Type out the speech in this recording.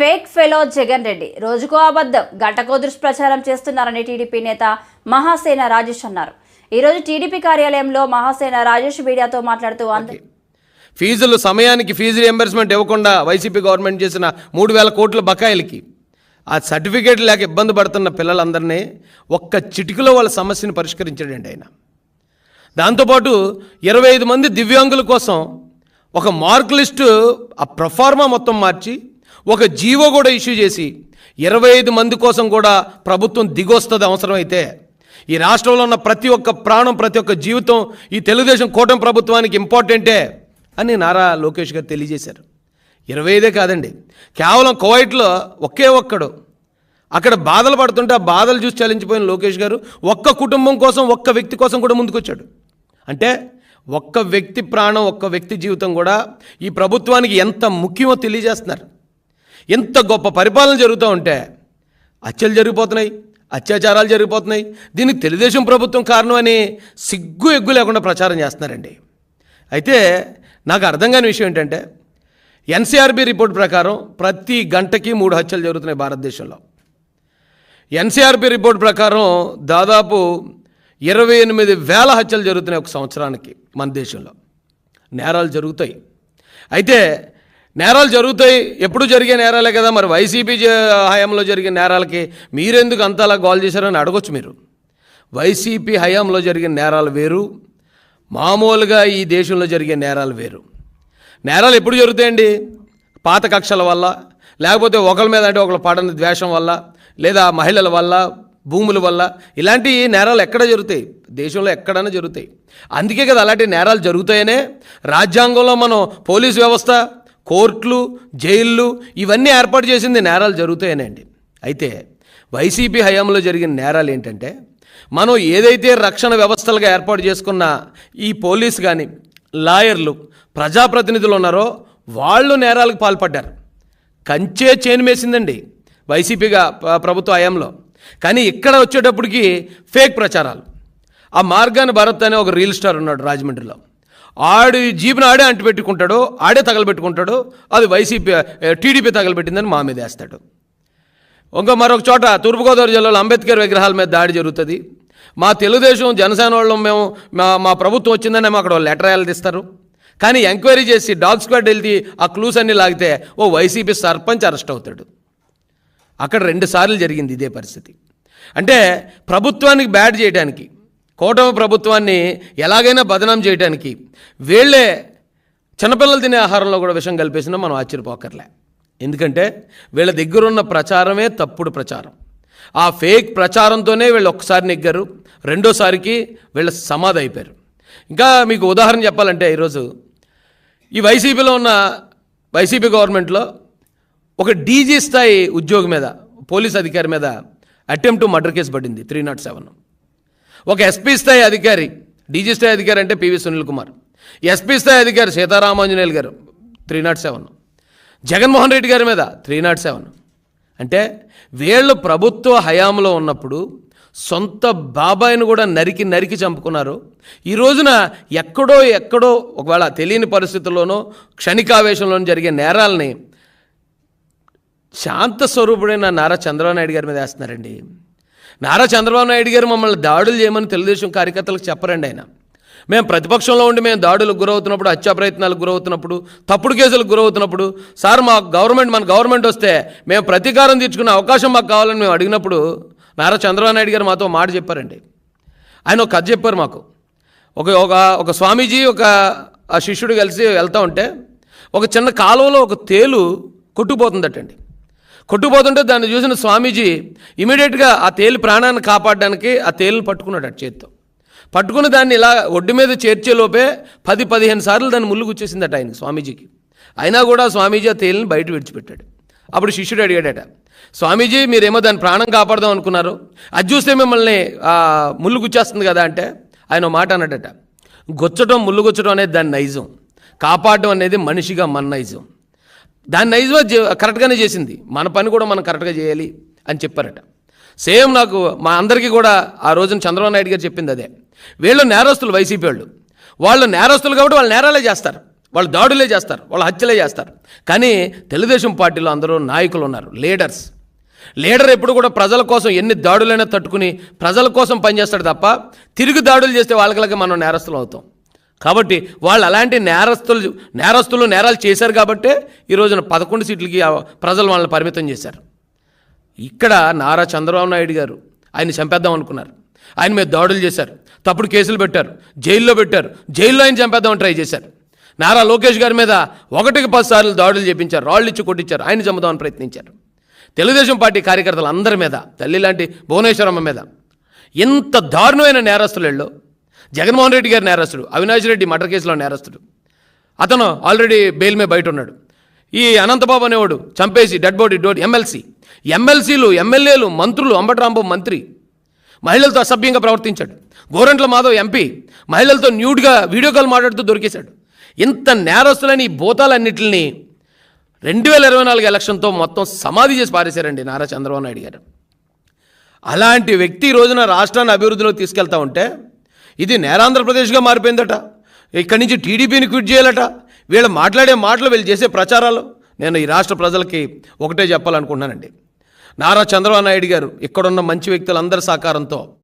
Fake fellow Jagan Reddy. రోజుకో అబద్ధం. గంటకో దుష్ప్రచారం చేస్తున్నారని టీడీపీ నేత మహాసేన రాజేష్ అన్నారు. ఈరోజు టీడీపీ కార్యాలయంలో మహాసేన రాజేష్ మీడియాతో మాట్లాడుతూ ఫీజులు సమయానికి ఫీజు రియంబర్స్మెంట్ ఇవ్వకుండా వైసీపీ గవర్నమెంట్ చేసిన మూడు వేల కోట్ల బకాయిలకి ఆ సర్టిఫికేట్ లేక ఇబ్బంది పడుతున్న పిల్లలందరినీ ఒక్క చిటికలో వాళ్ళ సమస్యను పరిష్కరించాడండి ఆయన. దాంతోపాటు ఇరవై ఐదు మంది దివ్యాంగుల కోసం ఒక మార్క్ లిస్టు ఆ ప్రొఫార్మా మొత్తం మార్చి ఒక జీవో కూడా ఇష్యూ చేసి ఇరవై ఐదు మంది కోసం కూడా ప్రభుత్వం దిగొస్తుంది అవసరమైతే ఈ రాష్ట్రంలో ఉన్న ప్రతి ఒక్క ప్రాణం ప్రతి ఒక్క జీవితం ఈ తెలుగుదేశం కూటమి ప్రభుత్వానికి ఇంపార్టెంటే అని నారా లోకేష్ గారు తెలియజేశారు. ఇరవై ఐదే కాదండి. కేవలం కువైట్లో ఒకే ఒక్కడు. అక్కడ బాధలు పడుతుంటే ఆ బాధలు చూసి చలించిపోయిన లోకేష్ గారు ఒక్క కుటుంబం కోసం ఒక్క వ్యక్తి కోసం కూడా ముందుకొచ్చాడు. అంటే ఒక్క వ్యక్తి ప్రాణం ఒక్క వ్యక్తి జీవితం కూడా ఈ ప్రభుత్వానికి ఎంత ముఖ్యమో తెలియజేస్తున్నారు. ఎంత గొప్ప పరిపాలన జరుగుతూ ఉంటే హత్యలు జరిగిపోతున్నాయి అత్యాచారాలు జరిగిపోతున్నాయి. దీనికి తెలుగుదేశం ప్రభుత్వం కారణం అని సిగ్గు ఎగ్గు లేకుండా ప్రచారం చేస్తున్నారండి. అయితే నాకు అర్థం కాని విషయం ఏంటంటే ఎన్సీఆర్బీ రిపోర్ట్ ప్రకారం ప్రతి గంటకి మూడు హత్యలు జరుగుతున్నాయి భారతదేశంలో. ఎన్సీఆర్బీ రిపోర్ట్ ప్రకారం దాదాపు ఇరవై ఎనిమిది వేల హత్యలు జరుగుతున్నాయి ఒక సంవత్సరానికి మన దేశంలో. నేరాలు జరుగుతాయి. అయితే నేరాలు జరుగుతాయి. ఎప్పుడు జరిగే నేరాలే కదా మరి వైసీపీ హయాంలో జరిగే నేరాలకి మీరెందుకు అంతలా గోల్ చేశారని అడగొచ్చు మీరు. వైసీపీ హయాంలో జరిగిన నేరాలు వేరు. మామూలుగా ఈ దేశంలో జరిగే నేరాలు వేరు. నేరాలు ఎప్పుడు జరుగుతాయండి? పాత కక్షల వల్ల లేకపోతే ఒకరి మీద అంటే ఒకరు పడని ద్వేషం వల్ల లేదా మహిళల వల్ల భూముల వల్ల ఇలాంటి నేరాలు ఎక్కడ జరుగుతాయి? దేశంలో ఎక్కడైనా జరుగుతాయి. అందుకే కదా అలాంటి నేరాలు జరుగుతాయనే. రాజ్యాంగంలో మనం పోలీస్ వ్యవస్థ కోర్టులు జైళ్ళు ఇవన్నీ ఏర్పాటు చేసింది నేరాలు జరుగుతాయనండి. అయితే వైసీపీ హయాంలో జరిగిన నేరాలు ఏంటంటే మనం ఏదైతే రక్షణ వ్యవస్థలుగా ఏర్పాటు చేసుకున్న ఈ పోలీస్ కానీ లాయర్లు ప్రజాప్రతినిధులు ఉన్నారో వాళ్ళు నేరాలకు పాల్పడ్డారు. కంచే చేనుమేసిందండి వైసీపీగా ప్రభుత్వ హయాంలో. కానీ ఇక్కడ వచ్చేటప్పటికి ఫేక్ ప్రచారాలు. ఆ మార్గాన్ని భరత్ అనే ఒక రీల్ స్టార్ ఉన్నాడు రాజమండ్రిలో. ఆడి జీబుని ఆడే అంటిపెట్టుకుంటాడు ఆడే తగలబెట్టుకుంటాడు అది వైసీపీ టీడీపీ తగలబెట్టిందని మా మీద వేస్తాడు. ఇంకా మరొక చోట తూర్పుగోదావరి జిల్లాలో అంబేద్కర్ విగ్రహాల మీద దాడి జరుగుతుంది. మా తెలుగుదేశం జనసేన వాళ్ళం మేము మా మా ప్రభుత్వం వచ్చిందని మేము అక్కడ లెటర్ రాయాలి తీస్తారు కానీ ఎంక్వైరీ చేసి డాగ్ స్క్వాడ్ వెళ్తే ఆ క్లూస్ అన్ని లాగితే ఓ వైసీపీ సర్పంచ్ అరెస్ట్ అవుతాడు. అక్కడ రెండు సార్లు జరిగింది ఇదే పరిస్థితి. అంటే ప్రభుత్వానికి బ్యాడ్ చేయడానికి కూటమి ప్రభుత్వాన్ని ఎలాగైనా బదనాం చేయడానికి వీళ్ళే చిన్నపిల్లలు తినే ఆహారంలో కూడా విషం కలిపేసినా మనం ఆశ్చర్యపోకర్లే. ఎందుకంటే వీళ్ళ దగ్గర ఉన్న ప్రచారమే తప్పుడు ప్రచారం. ఆ ఫేక్ ప్రచారంతోనే వీళ్ళు ఒక్కసారి నెగ్గారు రెండోసారికి వీళ్ళ సమాధి అయిపోయారు. ఇంకా మీకు ఉదాహరణ చెప్పాలంటే ఈరోజు ఈ వైసీపీలో ఉన్న వైసీపీ గవర్నమెంట్లో ఒక డీజీ స్థాయి ఉద్యోగి మీద పోలీస్ అధికారి మీద అటెంప్ట్ మర్డర్ కేసు పడింది త్రీ నాట్ సెవెన్. ఒక ఎస్పీ స్థాయి అధికారి డీజీ స్థాయి అధికారి అంటే పివి సునీల్ కుమార్ ఎస్పీ స్థాయి అధికారి Seetharamanjaneyulu garu three naught seven Jaganmohan Reddy గారి మీద త్రీ నాట్ సెవెన్ అంటే వీళ్ళు ప్రభుత్వ హయాంలో ఉన్నప్పుడు సొంత బాబాయిని కూడా నరికి నరికి చంపుకున్నారు. ఈ రోజున ఎక్కడో ఎక్కడో ఒకవేళ తెలియని పరిస్థితుల్లోనో క్షణికావేశంలోనూ జరిగే నేరాలని శాంత స్వరూపుడైన నారా చంద్రబాబు నాయుడు గారి మీద వేస్తున్నారండి. నారా చంద్రబాబు నాయుడు గారు మమ్మల్ని దాడులు చేయమని తెలుగుదేశం కార్యకర్తలకు చెప్పరండి ఆయన. మేము ప్రతిపక్షంలో ఉండి మేము దాడులకు గురవుతున్నప్పుడు హత్యా ప్రయత్నాలకు గురవుతున్నప్పుడు తప్పుడు కేసులకు గురవుతున్నప్పుడు సార్ మా గవర్నమెంట్ మన గవర్నమెంట్ వస్తే మేము ప్రతీకారం తీర్చుకునే అవకాశం మాకు కావాలని మేము అడిగినప్పుడు నారా చంద్రబాబు నాయుడు గారు మాతో మాట చెప్పారండి. ఆయన ఒక కథ చెప్పారు మాకు. ఒక ఒక ఒక స్వామీజీ ఒక ఆ శిష్యుడు కలిసి వెళ్తూ ఉంటే ఒక చిన్న కాలువలో ఒక తేలు కొట్టుకుపోతుందటండి. కొట్టుకుపోతుంటే దాన్ని చూసిన స్వామీజీ ఇమీడియట్గా ఆ తేలు ప్రాణాన్ని కాపాడడానికి ఆ తేలుని పట్టుకున్నాడు అటు చేత్తో. పట్టుకుని దాన్ని ఇలా ఒడ్డు మీద చేర్చేలోపే పది పదిహేను సార్లు దాన్ని ముళ్ళు గుచ్చేసిందట ఆయన స్వామీజీకి. అయినా కూడా స్వామీజీ ఆ తేలిని బయట విడిచిపెట్టాడు. అప్పుడు శిష్యుడు అడిగాడట స్వామీజీ మీరేమో దాని ప్రాణం కాపాడదాం అనుకున్నారు. అది చూస్తే మిమ్మల్ని ముళ్ళు గుచ్చేస్తుంది కదా అంటే ఆయన మాట అన్నాడట గుచ్చటం ముళ్ళు గుచ్చడం అనేది దాని నైజం. కాపాడడం అనేది మనిషిగా మన నైజం. దాన్ని నైజం కరెక్ట్గానే చేసింది. మన పని కూడా మనం కరెక్ట్గా చేయాలి అని చెప్పారట. సేమ్ నాకు మా అందరికీ కూడా ఆ రోజున చంద్రబాబు నాయుడు గారు చెప్పింది అదే. వీళ్ళు నేరస్తులు వైసీపీ వాళ్ళు. వాళ్ళు నేరస్తులు కాబట్టి వాళ్ళు నేరాలే చేస్తారు. వాళ్ళు దాడులే చేస్తారు. వాళ్ళు హత్యలే చేస్తారు. కానీ తెలుగుదేశం పార్టీలో అందరూ నాయకులు ఉన్నారు. లీడర్స్. లీడర్ ఎప్పుడు కూడా ప్రజల కోసం ఎన్ని దాడులైనా తట్టుకుని ప్రజల కోసం పనిచేస్తాడు తప్ప తిరిగి దాడులు చేస్తే వాళ్ళకి మనం నేరస్తులు అవుతాం. కాబట్టి వాళ్ళు అలాంటి నేరస్తులు నేరస్తులు నేరాలు చేశారు కాబట్టే ఈ రోజున పదకొండు సీట్లకి ప్రజలు వాళ్ళని పరిమితం చేశారు. ఇక్కడ నారా చంద్రబాబు నాయుడు గారు ఆయన చంపేద్దాం అనుకున్నారు. ఆయన మీద దాడులు చేశారు. తప్పుడు కేసులు పెట్టారు. జైల్లో పెట్టారు. జైల్లో ఆయన చంపేద్దామని ట్రై చేశారు. నారా లోకేష్ గారి మీద ఒకటికి పది సార్లు దాడులు చేపించారు. రాళ్ళు ఇచ్చి కొట్టించారు. ఆయన చంపుదామని ప్రయత్నించారు. తెలుగుదేశం పార్టీ కార్యకర్తలు అందరి మీద తల్లి లాంటి భువనేశ్వరమ్మ మీద ఎంత దారుణమైన నేరస్తులు జగన్మోహన్ రెడ్డి గారి నేరస్తుడు అవినాష్ రెడ్డి మర్డర్ కేసులో నేరస్తుడు. అతను ఆల్రెడీ బెయిల్ మీద బయట ఉన్నాడు ఈ అనంతబాబు అనేవాడు చంపేసి డెడ్ బాడీ డోర్ ఎమ్మెల్సీ. ఎమ్మెల్సీలు ఎమ్మెల్యేలు మంత్రులు అంబటరాంబాబు మంత్రి. మహిళలతో అసభ్యంగా ప్రవర్తించాడు. గోరంట్ల మాధవ్ ఎంపీ మహిళలతో న్యూడ్గా వీడియో కాల్ మాట్లాడుతూ దొరికేశాడు. ఇంత నేరస్తులని ఈ భూతాలన్నింటిని రెండు వేల ఇరవై నాలుగు ఎలక్షన్తో మొత్తం సమాధి చేసి పారేశారండి నారా చంద్రబాబు నాయుడు గారు. అలాంటి వ్యక్తి ఈ రోజున రాష్ట్రాన్ని అభివృద్ధిలో తీసుకెళ్తా ఉంటే ఇది నేరాంధ్రప్రదేశ్గా మారిపోయిందట. ఇక్కడి నుంచి టీడీపీని క్విట్ చేయాలట. వీళ్ళు మాట్లాడే మాటలు వీళ్ళు చేసే ప్రచారాలు. నేను ఈ రాష్ట్ర ప్రజలకి ఒకటే చెప్పాలనుకుంటున్నానండి. నారా చంద్రబాబు నాయుడు గారు ఇక్కడున్న మంచి వ్యక్తులందరి సహకారంతో